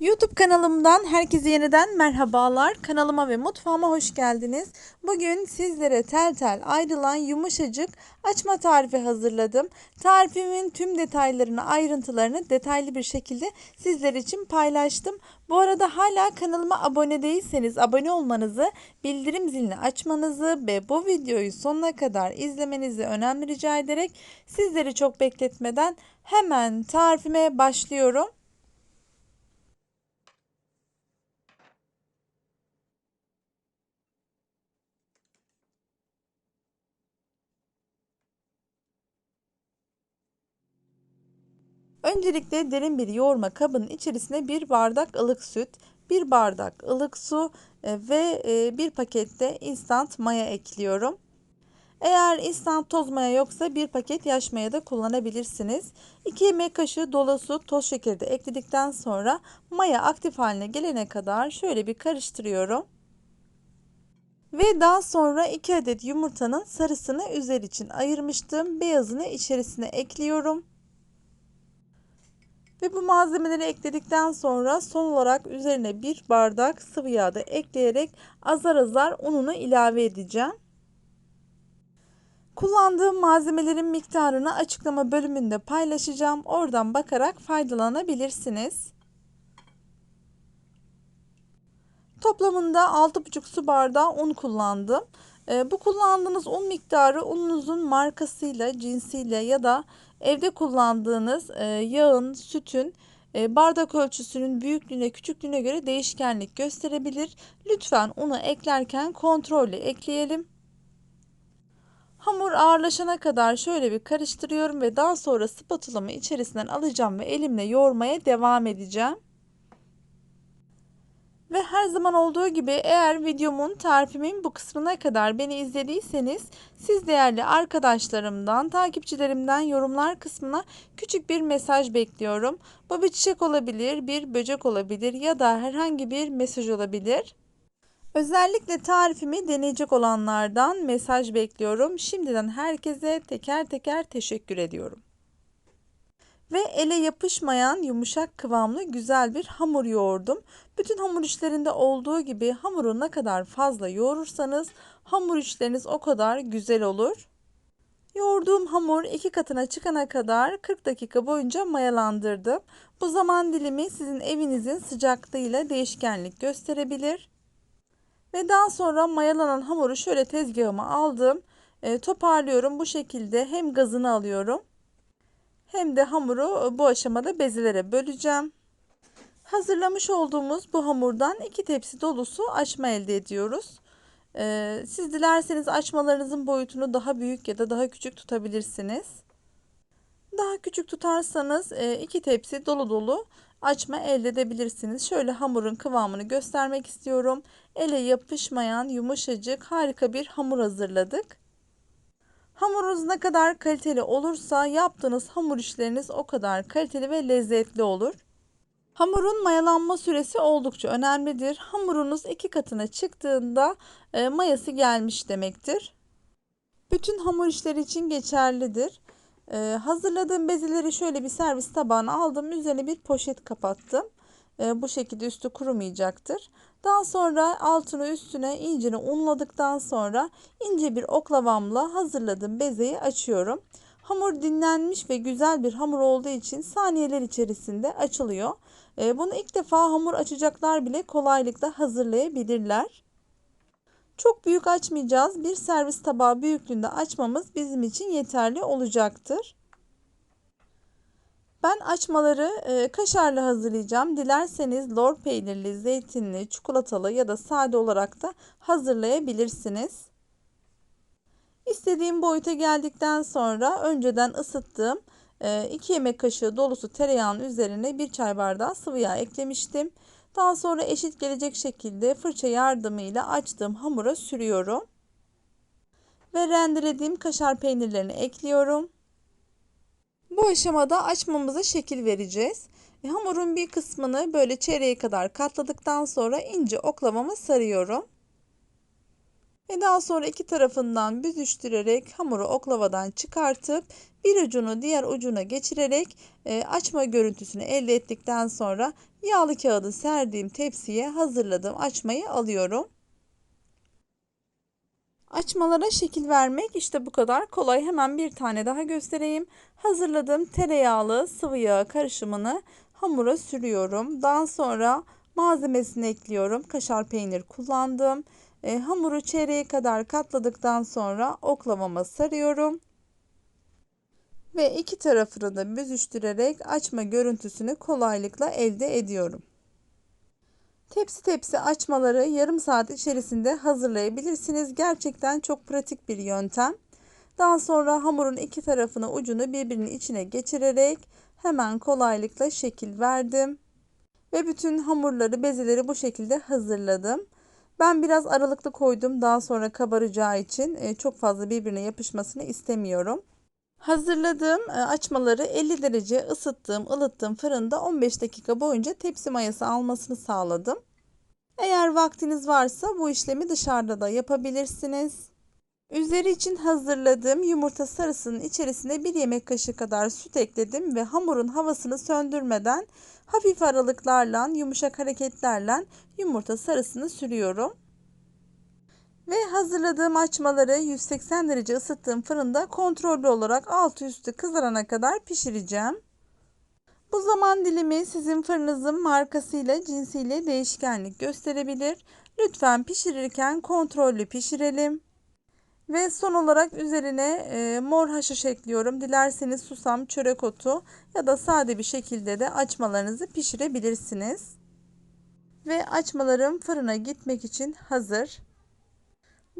YouTube kanalımdan herkese yeniden merhabalar. Kanalıma ve mutfağıma hoş geldiniz. Bugün sizlere tel tel ayrılan yumuşacık açma tarifi hazırladım. Tarifimin tüm detaylarını, ayrıntılarını detaylı bir şekilde sizler için paylaştım. Bu arada hala kanalıma abone değilseniz abone olmanızı, bildirim zilini açmanızı ve bu videoyu sonuna kadar izlemenizi önemli rica ederek sizleri çok bekletmeden hemen tarifime başlıyorum. Öncelikle derin bir yoğurma kabının içerisine bir bardak ılık süt, bir bardak ılık su e, ve e, bir pakette instant maya ekliyorum. Eğer instant toz maya yoksa bir paket yaş maya da kullanabilirsiniz. 2 yemek kaşığı dolusu toz şekeri de ekledikten sonra maya aktif haline gelene kadar şöyle bir karıştırıyorum. Ve daha sonra 2 adet yumurtanın sarısını üzeri için ayırmıştım. Beyazını içerisine ekliyorum. Ve bu malzemeleri ekledikten sonra son olarak üzerine bir bardak sıvı yağ da ekleyerek azar azar ununu ilave edeceğim. Kullandığım malzemelerin miktarını açıklama bölümünde paylaşacağım. Oradan bakarak faydalanabilirsiniz. Toplamında 6,5 su bardağı un kullandım. Bu kullandığınız un miktarı ununuzun markasıyla, cinsiyle ya da evde kullandığınız yağın, sütün bardak ölçüsünün büyüklüğüne, küçüklüğüne göre değişkenlik gösterebilir. Lütfen unu eklerken kontrollü ekleyelim. Hamur ağırlaşana kadar şöyle bir karıştırıyorum ve daha sonra spatulamı içerisinden alacağım ve elimle yoğurmaya devam edeceğim. Ve her zaman olduğu gibi eğer videomun tarifimin bu kısmına kadar beni izlediyseniz siz değerli arkadaşlarımdan, takipçilerimden yorumlar kısmına küçük bir mesaj bekliyorum. Bu bir çiçek olabilir, bir böcek olabilir ya da herhangi bir mesaj olabilir. Özellikle tarifimi deneyecek olanlardan mesaj bekliyorum. Şimdiden herkese teker teker teşekkür ediyorum ve ele yapışmayan yumuşak kıvamlı güzel bir hamur yoğurdum. Bütün hamur işlerinde olduğu gibi hamuru ne kadar fazla yoğurursanız hamur işleriniz o kadar güzel olur. Yoğurduğum hamur iki katına çıkana kadar 40 dakika boyunca mayalandırdım. Bu zaman dilimi sizin evinizin sıcaklığıyla değişkenlik gösterebilir. Ve daha sonra mayalanan hamuru şöyle tezgahıma aldım. E, toparlıyorum bu şekilde hem gazını alıyorum hem de hamuru e, bu aşamada bezelere böleceğim. Hazırlamış olduğumuz bu hamurdan iki tepsi dolusu açma elde ediyoruz. Ee, siz dilerseniz açmalarınızın boyutunu daha büyük ya da daha küçük tutabilirsiniz. Daha küçük tutarsanız e, iki tepsi dolu dolu açma elde edebilirsiniz. Şöyle hamurun kıvamını göstermek istiyorum. Ele yapışmayan yumuşacık harika bir hamur hazırladık. Hamurunuz ne kadar kaliteli olursa yaptığınız hamur işleriniz o kadar kaliteli ve lezzetli olur. Hamurun mayalanma süresi oldukça önemlidir. Hamurunuz iki katına çıktığında e, mayası gelmiş demektir. Bütün hamur işleri için geçerlidir. E, hazırladığım bezeleri şöyle bir servis tabağına aldım. Üzerine bir poşet kapattım. E, bu şekilde üstü kurumayacaktır. Daha sonra altını üstüne incini unladıktan sonra ince bir oklavamla hazırladığım bezeyi açıyorum. Hamur dinlenmiş ve güzel bir hamur olduğu için saniyeler içerisinde açılıyor. E, bunu ilk defa hamur açacaklar bile kolaylıkla hazırlayabilirler. Çok büyük açmayacağız. Bir servis tabağı büyüklüğünde açmamız bizim için yeterli olacaktır. Ben açmaları e, kaşarlı hazırlayacağım. Dilerseniz lor peynirli, zeytinli, çikolatalı ya da sade olarak da hazırlayabilirsiniz. İstediğim boyuta geldikten sonra önceden ısıttığım 2 e, yemek kaşığı dolusu tereyağının üzerine 1 çay bardağı sıvı yağ eklemiştim. Daha sonra eşit gelecek şekilde fırça yardımıyla açtığım hamura sürüyorum. Ve rendelediğim kaşar peynirlerini ekliyorum. Bu aşamada açmamıza şekil vereceğiz. E, hamurun bir kısmını böyle çeyreğe kadar katladıktan sonra ince oklavama sarıyorum. Ve daha sonra iki tarafından büzüştürerek hamuru oklavadan çıkartıp bir ucunu diğer ucuna geçirerek e, açma görüntüsünü elde ettikten sonra yağlı kağıdı serdiğim tepsiye hazırladığım açmayı alıyorum. Açmalara şekil vermek işte bu kadar kolay. Hemen bir tane daha göstereyim. Hazırladığım tereyağlı sıvı yağ karışımını hamura sürüyorum. Daha sonra malzemesini ekliyorum. Kaşar peynir kullandım. E, hamuru çeyreğe kadar katladıktan sonra oklavama sarıyorum. Ve iki tarafını da büzüştürerek açma görüntüsünü kolaylıkla elde ediyorum. Tepsi tepsi açmaları yarım saat içerisinde hazırlayabilirsiniz. Gerçekten çok pratik bir yöntem. Daha sonra hamurun iki tarafını ucunu birbirinin içine geçirerek hemen kolaylıkla şekil verdim. Ve bütün hamurları, bezeleri bu şekilde hazırladım. Ben biraz aralıklı koydum daha sonra kabaracağı için e, çok fazla birbirine yapışmasını istemiyorum. Hazırladığım e, açmaları 50 derece ısıttığım, ılıttığım fırında 15 dakika boyunca tepsi mayası almasını sağladım. Eğer vaktiniz varsa bu işlemi dışarıda da yapabilirsiniz. Üzeri için hazırladığım yumurta sarısının içerisine bir yemek kaşığı kadar süt ekledim ve hamurun havasını söndürmeden hafif aralıklarla, yumuşak hareketlerle yumurta sarısını sürüyorum. Ve hazırladığım açmaları 180 derece ısıttığım fırında kontrollü olarak altı üstü kızarana kadar pişireceğim. Bu zaman dilimi sizin fırınızın markasıyla cinsiyle değişkenlik gösterebilir. Lütfen pişirirken kontrollü pişirelim. Ve son olarak üzerine e, mor haşhaş ekliyorum. Dilerseniz susam, çörek otu ya da sade bir şekilde de açmalarınızı pişirebilirsiniz. Ve açmalarım fırına gitmek için hazır.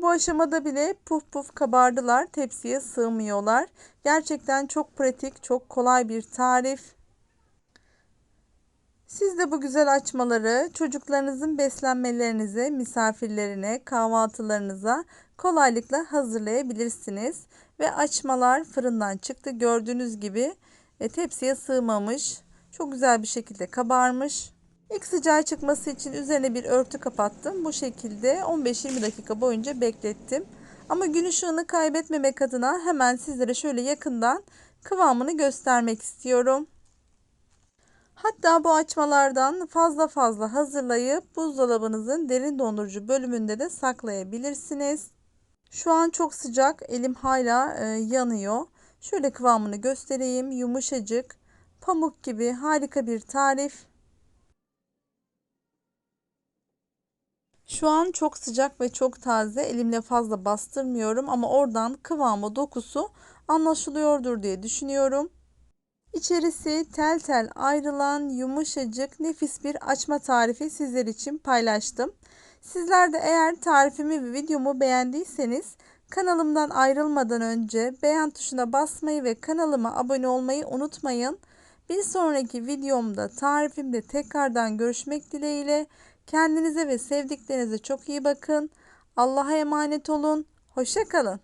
Bu aşamada bile puf puf kabardılar. Tepsiye sığmıyorlar. Gerçekten çok pratik, çok kolay bir tarif. Siz de bu güzel açmaları çocuklarınızın beslenmelerinize, misafirlerine, kahvaltılarınıza kolaylıkla hazırlayabilirsiniz. Ve açmalar fırından çıktı. Gördüğünüz gibi e, tepsiye sığmamış. Çok güzel bir şekilde kabarmış. İlk sıcağı çıkması için üzerine bir örtü kapattım. Bu şekilde 15-20 dakika boyunca beklettim. Ama gün ışığını kaybetmemek adına hemen sizlere şöyle yakından kıvamını göstermek istiyorum. Hatta bu açmalardan fazla fazla hazırlayıp buzdolabınızın derin dondurucu bölümünde de saklayabilirsiniz. Şu an çok sıcak. Elim hala e, yanıyor. Şöyle kıvamını göstereyim. Yumuşacık, pamuk gibi harika bir tarif. Şu an çok sıcak ve çok taze. Elimle fazla bastırmıyorum ama oradan kıvamı, dokusu anlaşılıyordur diye düşünüyorum. İçerisi tel tel ayrılan yumuşacık nefis bir açma tarifi sizler için paylaştım. Sizler de eğer tarifimi ve videomu beğendiyseniz kanalımdan ayrılmadan önce beğen tuşuna basmayı ve kanalıma abone olmayı unutmayın. Bir sonraki videomda tarifimde tekrardan görüşmek dileğiyle kendinize ve sevdiklerinize çok iyi bakın. Allah'a emanet olun. Hoşçakalın.